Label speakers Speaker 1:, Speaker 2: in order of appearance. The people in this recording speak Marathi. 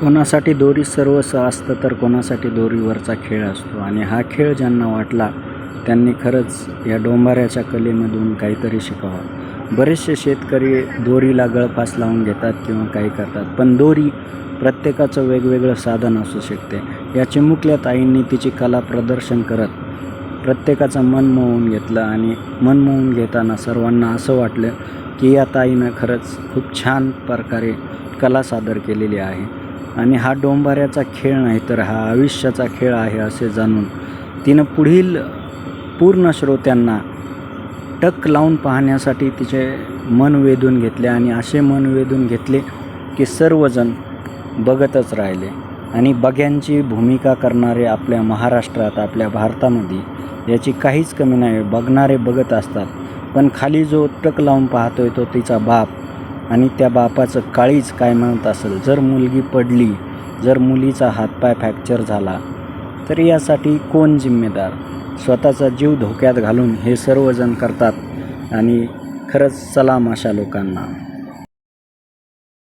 Speaker 1: कोणासाठी दोरी सर्वस्व असतं तर कोणासाठी दोरीवरचा खेळ असतो. आणि हा खेळ ज्यांना वाटला त्यांनी खरंच या डोंबाऱ्याच्या कलेमधून काहीतरी शिकावं. बरेचसे शेतकरी दोरीला गळफास लावून घेतात किंवा काही करतात पण दोरी प्रत्येकाचं वेगवेगळं साधन असू शकते. या चिमुकल्या ताईंनी तिची कला प्रदर्शन करत प्रत्येकाचं मन मोहून घेतलं आणि मन मोहून घेताना सर्वांना असं वाटलं की या ताईनं खरंच खूप छान प्रकारे कला सादर केलेली आहे. आणि हा डोंबाऱ्याचा खेळ नाही तर हा आयुष्याचा खेळ आहे असे जाणून तिनं पुढील पूर्ण श्रोत्यांना टक लावून पाहण्यासाठी तिचे मन वेधून घेतले आणि असे मन वेधून घेतले की सर्वजण बघतच राहिले. आणि बघ्यांची भूमिका करणारे आपल्या महाराष्ट्रात आपल्या भारतामध्ये याची काहीच कमी नाही. बघणारे बघत असतात. पण खाली जो टक लावून पाहतोय तो तिचा बाप आणि त्या बापाचं काळीच काय म्हणत असेल? जर मुलगी पडली जर मुलीचा हातपाय फ्रॅक्चर झाला तर यासाठी कोण जिम्मेदार? स्वतःचा जीव धोक्यात घालून हे सर्वजण करतात आणि खरंच सलाम अशा लोकांना.